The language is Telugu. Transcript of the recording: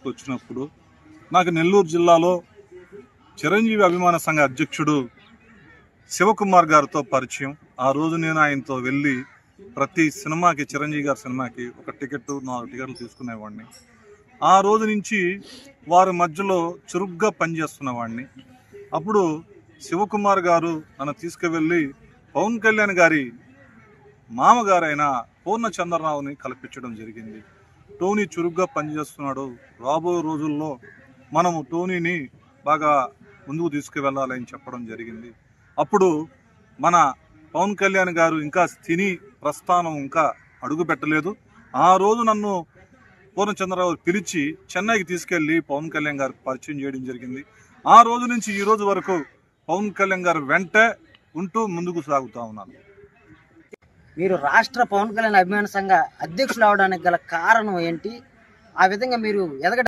ఆఫీస్కి వచ్చినప్పుడు నాకు నెల్లూరు జిల్లాలో చిరంజీవి అభిమాన సంఘ అధ్యక్షుడు శివకుమార్ గారితో పరిచయం. ఆ రోజు నేను ఆయనతో వెళ్ళి ప్రతి సినిమాకి చిరంజీవి గారి సినిమాకి ఒక టికెట్ నాలుగు టికెట్లు తీసుకునేవాడిని. ఆ రోజు నుంచి వారి మధ్యలో చురుగ్గా పనిచేస్తున్నవాడిని. అప్పుడు శివకుమార్ గారు నన్ను తీసుకువెళ్ళి పవన్ కళ్యాణ్ గారి మామగారైన పూర్ణచంద్రరావుని కల్పించడం జరిగింది. టోనీ చురుగ్గా పనిచేస్తున్నాడు. రాబోయే రోజుల్లో మనము టోనీని బాగా ముందుకు తీసుకువెళ్ళాలని చెప్పడం జరిగింది. అప్పుడు మన పవన్ కళ్యాణ్ గారు ఇంకా తిని ప్రస్థానం ఇంకా అడుగు పెట్టలేదు ఆ రోజు నన్ను పూర్ణచంద్రరావు పిలిచి చెన్నైకి తీసుకెళ్ళి పవన్ కళ్యాణ్ గారికి పరిచయం చేయడం జరిగింది. ఆ రోజు నుంచి ఈ రోజు వరకు పవన్ కళ్యాణ్ గారు వెంటే ఉంటూ ముందుకు సాగుతూ ఉన్నాను మీరు రాష్ట్ర పవన్ కళ్యాణ్ అభిమాన సంఘ అధ్యక్షులు అవడానికి గల కారణం ఏంటి? ఆ విధంగా మీరు ఎదగ